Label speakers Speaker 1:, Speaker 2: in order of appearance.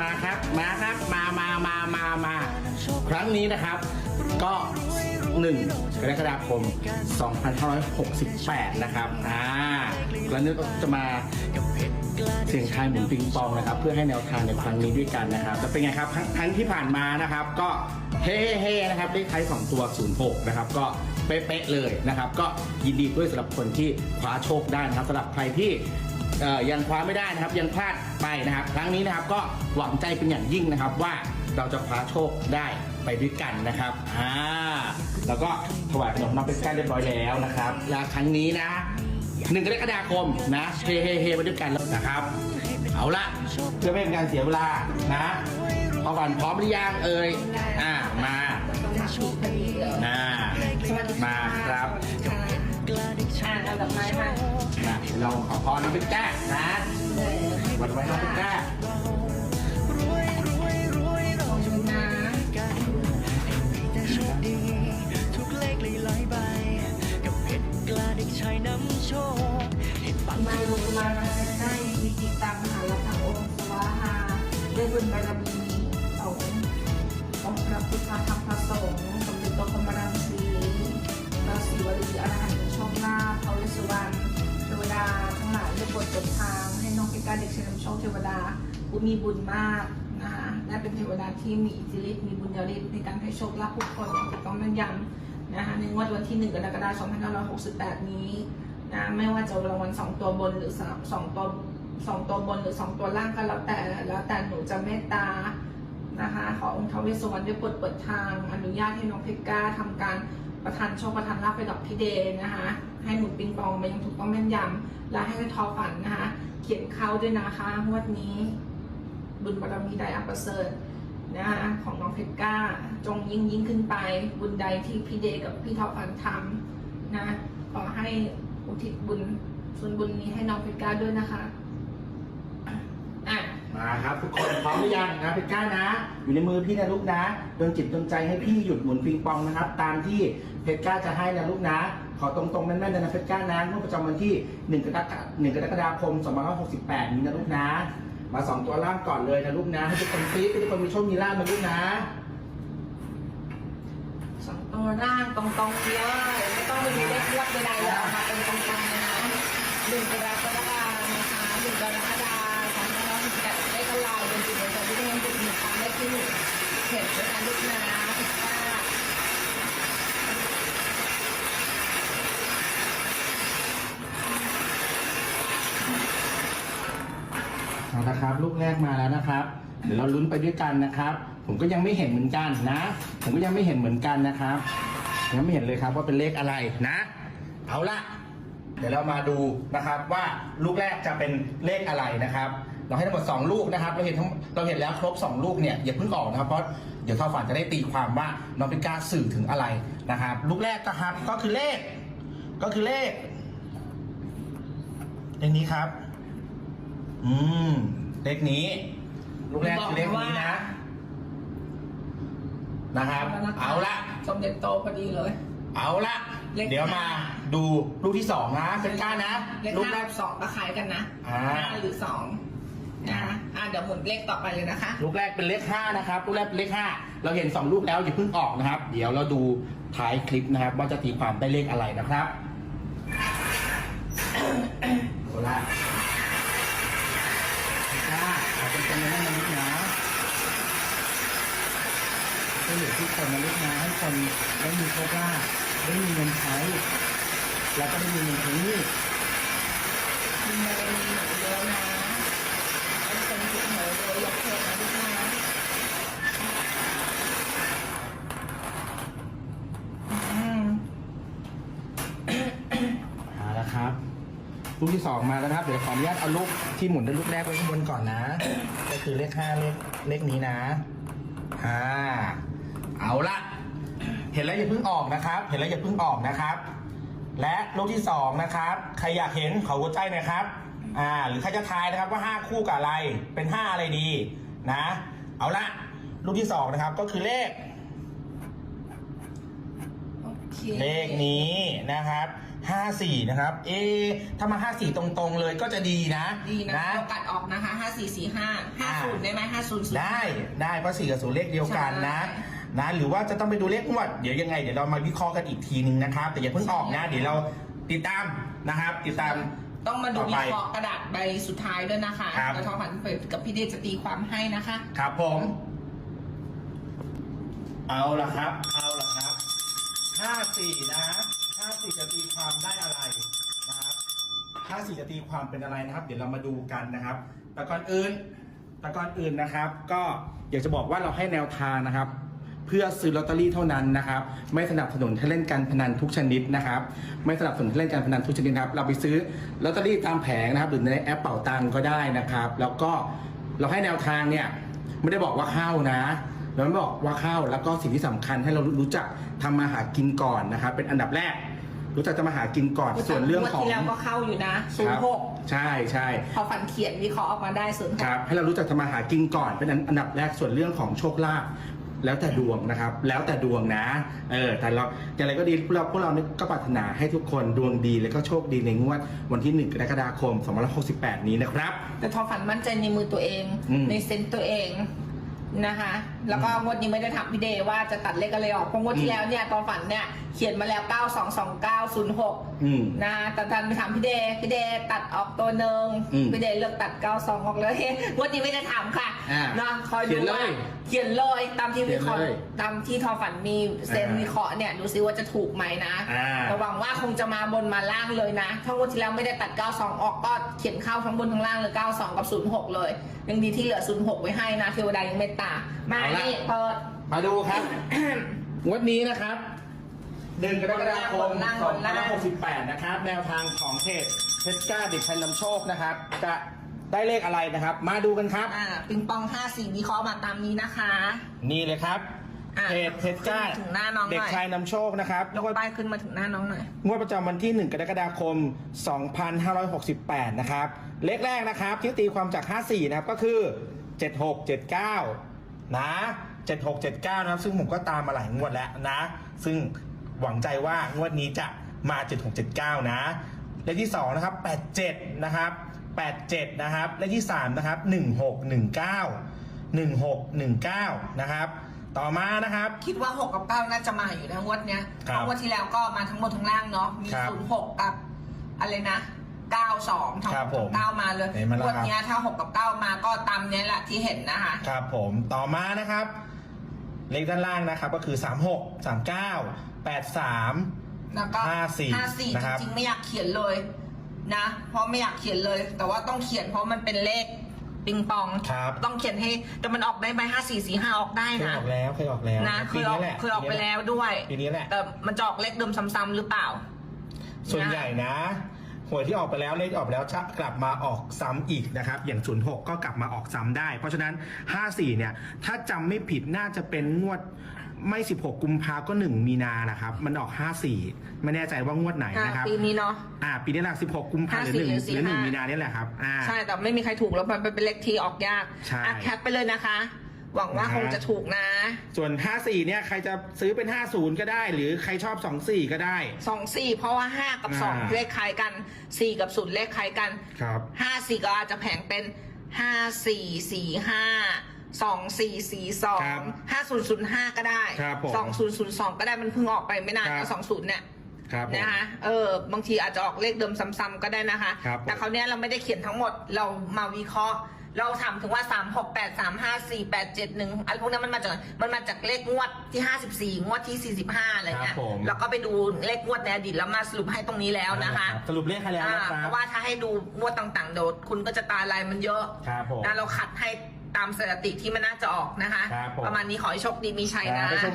Speaker 1: มาครับมาครับมามามามามาครั้งนี้นะครับ ก็1กรกฎาคม 2568 นะครับ อ่าแล้วนี่ก็จะมาเสียงทายหมุนปิงปองนะครับ เพื่อให้แนวทางในครั้งนี้ด้วยกันนะครับแล้วเป็นไงครับครั้งที่ผ่านมานะครับ ก็เฮ้เฮ้นะครับเลขท้าย2ตัว 06 นะครับ ก็เป๊ะเลยนะครับ ก็ยินดีด้วยสำหรับคนที่คว้าโชคได้นะครับสำหรับใครที่ เอ่อยังคว้าไม่ได้นะครับยังพลาดไปนะครับ ครั้งนี้นะครับก็หวังใจเป็นอย่างยิ่งนะครับว่าเราจะคว้าโชคได้ไปด้วยกันนะครับอ่าแล้วก็ถวายขนมน้องเป็นการเรียบร้อยแล้วนะครับและครั้งนี้นะหนึ่งกรกฎาคมนะเฮเฮเฮไปด้วยกันแล้วนะครับ เอาละเพื่อไม่เป็นการเสียเวลานะพอก่อนพร้อมหรือยังเอ่ยอ่ามาอ่ามาครับ
Speaker 2: เรา
Speaker 1: ขอพรน้องเป็นแก้นะวันไว้น้องเป็นแก้
Speaker 2: ขอบคุณนะ
Speaker 3: ทุกเลขหลายๆใบกับเพชรกล้าเด็กชายน้ำโชคให้ปัง
Speaker 2: มาลุกมาได้วิจิตามมหาลักษณ์องค์สวาหาด้วยบุญบารมีสงองค์พระพุทธธรรมพระสงฆ์สมเด็จโตพระมรังสีพระศิวลีอรหันต์โชคลาภพระวสสุวรรณ ดาทั้งหลายได้โปรดเปิดทาง ให้น้องเป็นกาเด็กชายนำโชคเทวดาผู้มีบุญมากนะคะและเป็นเทวดาที่มีอิทธิฤทธิ์มีบุญญาฤทธิ์ในการให้โชคลาภผู้คนอย่างถูกต้องแม่นยำนะคะในงวดวันที่ 1 กรกฎาคม 2568 นี้นะไม่ว่าจะรางวัลสองตัวบนหรือสองตัวสองตัวบนหรือสองตัวล่างก็แล้วแต่แล้วแต่หนูจะเมตตานะคะขอองค์ทวเวสวรรณได้โปรดเปิดทาง อนุญาตให้น้องเพชรกล้าทำการ ประทานโชคประทานลาภไปกับพี่เดย์นะคะ ให้หนูปิงปองมายังถูกต้องแม่นยำและให้ทอฝันนะคะ เขียนเข้าด้วยนะคะงวดนี้ บุญบารมีใดอัปเสริฐนะคะของน้องเพชรกล้า จงยิ่งยิ่งขึ้นไป บุญใดที่พี่เดกับพี่ทอฝันทำนะขอให้อุทิศบุญส่วนบุญนี้ให้น้องเพชรกล้าด้วยนะคะ
Speaker 1: มาครับทุกคนพร้อมหรือยังนะเป็นก้านะ อยู่ในมือพี่นะลูกนะดนจิตดนใจให้พี่หยุดหมุนปิงปองนะครับ ตามที่เพชรก้าจะให้นะลูกนะ ขอตรงๆแม่นๆนะเพชรก้านะงวดประจำวันที่1กรกฎาคม1กรกฎาคม2568นี้นะลูกนะ มาสองตัวล่างก่อนเลยนะลูกนะให้ทุกคนปี๊ดให้ทุกคนมีโชคมีลาภนะลูกนะ
Speaker 2: สองตัวร่างตรงๆเลยไม่ต้องไปดูเลขลวดใดๆเลยออกมาเป็นตรงๆนะหนึ่งกรกฎาคมนะคะหนึ่งกรกฎาคม สองพันห้าร้อยสิบแปดเลขอะไรเป็นจุดเด่นจากที่เรียนจุดหนึ่งครั้งเลขที่หนึ่งเห็ด้วยกันลูกนะพิซซ่า
Speaker 1: เอาละครับลูกแรกมาแล้วนะครับ เดี๋ยวเราลุ้นไปด้วยกันนะครับ ผมก็ยังไม่เห็นเหมือนกันนะ ผมก็ยังไม่เห็นเหมือนกันนะครับ ยังไม่เห็นเลยครับว่าเป็นเลขอะไรนะ เอาละเดี๋ยวเรามาดูนะครับว่าลูกแรกจะเป็นเลขอะไรนะครับ เราให้ทั้งหมด2ลูกนะครับเราเห็นทั้งเราเห็นแล้วครบ 2 ลูกเนี่ยอย่าเพิ่งออกนะครับเพราะเดี๋ยวเข้าฝันจะได้ตีความว่าน้องเป็นกล้าสื่อถึงอะไรนะครับ ลูกแรกนะครับก็คือเลข ก็คือเลข เลขนี้ครับ อืมเลขนี้ ลูกแรกคือเลขนี้นะนะครับ เอาละ
Speaker 2: สมเด็จโตพอดีเลย
Speaker 1: เอาละ
Speaker 2: เลข
Speaker 1: เดี๋ยวมาดูลูกที่สองนะเป็นก้านะ
Speaker 2: เลข
Speaker 1: ลูก
Speaker 2: ห้า
Speaker 1: แรก
Speaker 2: กับสองก็คล้ายกันนะ
Speaker 1: อ่า
Speaker 2: ห้าหรือสอง นะคะอ่าเดี๋ยวหมุนเลขต่อไปเลยนะคะ
Speaker 1: ลูกแรกเป็นเลขห้านะครับลูกแรกเป็นเลขห้าเราเห็นสองลูกแล้วอย่าเพิ่งออกนะครับ เดี๋ยวเราดูท้ายคลิปนะครับ ว่าจะตีความได้เลขอะไรนะครับโคราชก้าเอาเป็นคนนั้นนะลูกนะก็อยู่ที่คนนะลูกนะให้คนได้มีโชคลาภได้มีเงินใช้ แล้วก็ได้มีเงินใช้หนี้
Speaker 2: มีมาเป็นหนูเยอะนะ เทนะลูกนะอืม
Speaker 1: เอาละครับ ลูกที่สองมาแล้วครับ เดี๋ยวขออนุญาตเอาลูกที่หมุนด้วยลูกแรกไว้ข้างบนก่อนนะ ก็คือเลขห้าเลขเลขนี้นะอ่าเอาละ เห็นแล้วอย่าเพิ่งออกนะครับ เห็นแล้วอย่าเพิ่งออกนะครับ และลูกที่สองนะครับ ใครอยากเห็นขอหัวใจหน่อยครับ อ่า หรือใครจะทายนะครับว่าห้าคู่กับอะไร เป็นห้าอะไรดี นะ เอาละลูกที่สองนะครับ ก็คือเลข
Speaker 2: โอเค
Speaker 1: เลขนี้นะครับ 54 นะครับ เอะถ้ามา 54 ตรงๆเลยก็จะดีนะ
Speaker 2: ดีนะเรากัดออกนะคะห้าสี่สี่ห้าห้าศูนย์ได้ไหมห้าศูนย์
Speaker 1: ได้ได้เพราะ4กับ0เลขเดียวกันนะนะ หรือว่าจะต้องไปดูเลขงวด เดี๋ยวยังไง เดี๋ยวเรามาวิเคราะห์กันอีกทีนึงนะครับ แต่อย่าเพิ่งออกนะ เดี๋ยวเราติดตามนะครับ ติดตาม
Speaker 2: ต้องมาดู
Speaker 1: ต่อ
Speaker 2: วิ
Speaker 1: ไป
Speaker 2: เคราะห์กระดาษใบสุดท้ายด้วยนะคะ
Speaker 1: ครับ
Speaker 2: แล้วทอฝันเปิดกับพี่เดชจะตีความให้นะคะ
Speaker 1: ครับผม เอาละครับ เอาละครับห้าสี่นะห้าสี่จะตีความได้อะไรนะครับห้าสี่จะตีความเป็นอะไรนะครับ เดี๋ยวเรามาดูกันนะครับ แต่ก่อนอื่นแต่ก่อนอื่นนะครับ ก็อยากจะบอกว่าเราให้แนวทางนะครับเพื่อซื้อลอตเตอรี่เท่านั้นนะครับไม่สนับสนุนให้เล่นการพนันทุกชนิดนะครับไม่สนับสนุนให้เล่นการพนันทุกชนิดนะครับเราไปซื้อลอตเตอรี่ตามแผงนะครับหรือในแอปเป่าตังก็ได้นะครับ แล้วก็เราให้แนวทางเนี่ยไม่ได้บอกว่าเข้านะเราไม่บอกว่าเข้าแล้วก็สิ่งที่สำคัญให้เรารู้จักทำมาหากินก่อนนะครับ เป็นอันดับแรกรู้จักทำมาหากินก่อนส่วนเรื่องของ
Speaker 2: งวดที่แล้วก็เข้าอยู่นะศูนย์หก
Speaker 1: ใช่ใช่
Speaker 2: พอฝันเขียนวิเคราะห์ออกมาได้ศูนย์ห
Speaker 1: ค
Speaker 2: ก
Speaker 1: รับให้เรารู้จักทำมาหากินก่อนเป็นอันดับแรกส่วนเรื่องของโชคลาภ แล้วแต่ดวงนะครับ แล้วแต่ดวงนะ เออ แต่เราอย่างไรก็ดีพวกเราพวกเรานี่ก็ปรารถนาให้ทุกคนดวงดีและก็โชคดีในงวดวันที่ 1 กรกฎาคม 2568 นี้นะครับ
Speaker 2: แต่ทอฝันมั่นใจในมือตัวเอง
Speaker 1: อืม
Speaker 2: ในเซนส์ตัวเองนะคะ แล้วก็งวดนี้ไม่ได้ถามพี่เดย์ว่าจะตัดเลขอะไรออกเพราะงวด
Speaker 1: อื
Speaker 2: ที่
Speaker 1: ม
Speaker 2: แล้วเนี่ยตอนฝันเนี่ยเขียนมาแล้ว 922906
Speaker 1: อืม
Speaker 2: นะแต่ทันไปถามพี่เดย์พี่เดย์ตัดออกตัวหนึ่ง
Speaker 1: อืม
Speaker 2: พี่เดย์เลือกตัด 92 ออกเลยงวดนี้ไม่ได้ถามค่ะ
Speaker 1: อ่า
Speaker 2: นะคอย
Speaker 1: เขี
Speaker 2: ดู
Speaker 1: ยนเลย
Speaker 2: ว่าเขียนเลยตามที่วิเคราะห์
Speaker 1: เขียนเลย
Speaker 2: ตามที่ทอฝันมีเซนส์
Speaker 1: อ่า
Speaker 2: วิเคราะห์เนี่ยดูซิว่าจะถูกไหมนะ
Speaker 1: อ่า
Speaker 2: ระหวังว่าคงจะมาบนมาล่างเลยนะถ้างวดที่แล้วไม่ได้ตัด 92 ออกก็เขียนเข้าทั้งบนทั้งล่างเลย 92 กับ 06 เลย ยังดีที่เหลือ 06 ไว้ให้นะเทวดายังเมตตามา
Speaker 1: เอาละ
Speaker 2: นี่เปิด
Speaker 1: มาดูครับ งวดนี้นะครับ เดือนกรกฎาคม
Speaker 2: บนล่างบนล่าง
Speaker 1: 2568 นะครับ แนวทางของเพจเพชรกล้าเด็กชัยนำโชคนะครับ จะได้เลขอะไรนะครับ มาดูกันครับ
Speaker 2: อ่าปิงปอง5สีวิเคราะห์มาตามนี้นะคะ
Speaker 1: นี่เลยครับ
Speaker 2: อะ
Speaker 1: เพจเพชรกล้า
Speaker 2: ถึงหน้าน้องหน่อย
Speaker 1: เด็กชายนำโชคนะครับ
Speaker 2: ยกป้ายขึ้นมาถึงหน้าน้องหน่อย
Speaker 1: งวดประจำวันที่ 1 กรกฎาคม 2568 นะครับ เลขแรกนะครับ ที่ตีความจาก 54 นะครับ ก็คือ 7679 นะ 7679 นะครับ ซึ่งผมก็ตามมาหลายงวดแล้วนะ ซึ่ง หวังใจว่างวดนี้จะมา 7679 นะ เลขที่ 2 นะครับ 87 นะครับ 87 นะครับ เลขที่ 3 นะครับ 1619 1619 นะครับต่อมานะครับ
Speaker 2: คิดว่า 6 กับ 9 น่าจะมาอยู่นะงวดเนี้ย
Speaker 1: ครับ
Speaker 2: เพราะงวดที่แล้วก็มาทั้งหมดทั้งล่างเนาะมี
Speaker 1: ครับ
Speaker 2: 06 กับ อะไรนะ 92 ทั้ง
Speaker 1: ครับ
Speaker 2: 6
Speaker 1: ผ
Speaker 2: กั
Speaker 1: ม
Speaker 2: บ9มาเลย
Speaker 1: เห็นไหมล่ะ
Speaker 2: งวดเนี้ยถ้า 6 กับ 9 มาก็ตามเนี้ยแหละที่เห็นนะคะ
Speaker 1: ครับผมต่อมานะครับ เลขด้านล่างนะครับก็คือ 36 39 83
Speaker 2: แล้วก็
Speaker 1: ห้าสี่
Speaker 2: ห้าสี่
Speaker 1: นะครับ
Speaker 2: จริงๆไม่อยากเขียนเลยนะ เพราะไม่อยากเขียนเลย แต่ว่าต้องเขียนเพราะมันเป็นเลขปิงปอง
Speaker 1: ครับ
Speaker 2: ต้องเขียนให้ แต่มันออกได้ไหมห้าสี่สี่ห้าออกได้
Speaker 1: เคย
Speaker 2: นะ
Speaker 1: ออกแล้วเคยออกแล้ว
Speaker 2: นะเค
Speaker 1: ปี
Speaker 2: ยออก
Speaker 1: นี้แหละ
Speaker 2: เคยออกไปแล้วด้วย
Speaker 1: ปีนี้แหละ
Speaker 2: แต่มันจะออกเลขเดิมซ้ำๆหรือเปล่า
Speaker 1: ส่วนใหญ่นะหวยที่ออกไปแล้วเลขออกไปแล้วจะกลับมาออกซ้ำอีกนะครับ อย่าง 06 ก็กลับมาออกซ้ำได้ เพราะฉะนั้น 54 เนี่ย ถ้าจำไม่ผิดน่าจะเป็นงวด ไม่ 16 กุมภาก็ 1 มีนานะครับ มันออก 54 ไม่แน่ใจว่างวดไหน
Speaker 2: อ่า
Speaker 1: นะครับ
Speaker 2: ปีนี้เนาะ
Speaker 1: อ่า ปีนี้แหละ16 กุมภาหรือ
Speaker 2: 54
Speaker 1: 1
Speaker 2: หรือ
Speaker 1: หรือ
Speaker 2: 45
Speaker 1: 1มีนาเนี่ยแหละครับอ่า
Speaker 2: ใช่ แต่ไม่มีใครถูกแล้วมันเป็นเลขที่ออกยาก
Speaker 1: ใช่
Speaker 2: อะแคปไปเลยนะคะ หวังว่า
Speaker 1: นะฮะ
Speaker 2: คงจะถูกนะ
Speaker 1: ส่วน 54 เนี่ย ใครจะซื้อเป็น 50 ก็ได้ หรือใครชอบ 24 ก็ได้
Speaker 2: สองสี่เพราะว่าห้ากับสอง
Speaker 1: อ่า
Speaker 2: เลขคล้ายกันสี่กับศูนย์เลขคล้ายกัน
Speaker 1: ครับ
Speaker 2: ห้าสี่ก็อาจจะแผงเป็นห้า สี่สี่ห้าสองสี่สี่สอ
Speaker 1: ครั
Speaker 2: ง
Speaker 1: บ
Speaker 2: ห้าศูนย์ศูนย์ห้าก็ได้
Speaker 1: ครับผม
Speaker 2: สองศูนย์ศูนย์สองก็ได้มันเพิ่งออกไปไม่นาน
Speaker 1: ครับ
Speaker 2: สองศูนย์เนี่ย
Speaker 1: ครับผม
Speaker 2: นะคะเออบางทีอาจจะออกเลขเดิมซ้ำๆก็ได้นะคะ
Speaker 1: ครับผม
Speaker 2: แต่คราวเนี้ยเราไม่ได้เขียนทั้งหมดเรามาวิเคราะห์ เราถามถึงว่า3 6 8 3 5 4 8 7 1อะไรพวกนั้นมันมาจากมันมาจากเลขงวดที่54งวดที่45อะไรเงี้ย
Speaker 1: ครับผม
Speaker 2: แล้วก็ไปดูเลขงวดในอดีตแล้วมาสรุปให้ตรงนี้แล้วนะคะ
Speaker 1: รับสรุปเลขให้แล้ว
Speaker 2: อ่า
Speaker 1: นะค
Speaker 2: เพ
Speaker 1: รับ
Speaker 2: ราะว่าถ้าให้ดูงวดต่างๆ โดด คุณก็จะตาลายมันเยอะ
Speaker 1: ครับผม
Speaker 2: นะเราขัดให้ ตามสถิติที่มันน่าจะออกนะคะ
Speaker 1: ครับผม
Speaker 2: ประมาณนี้ขอให้โชคดีมีชัย
Speaker 1: ครั
Speaker 2: นะ
Speaker 1: บไปชม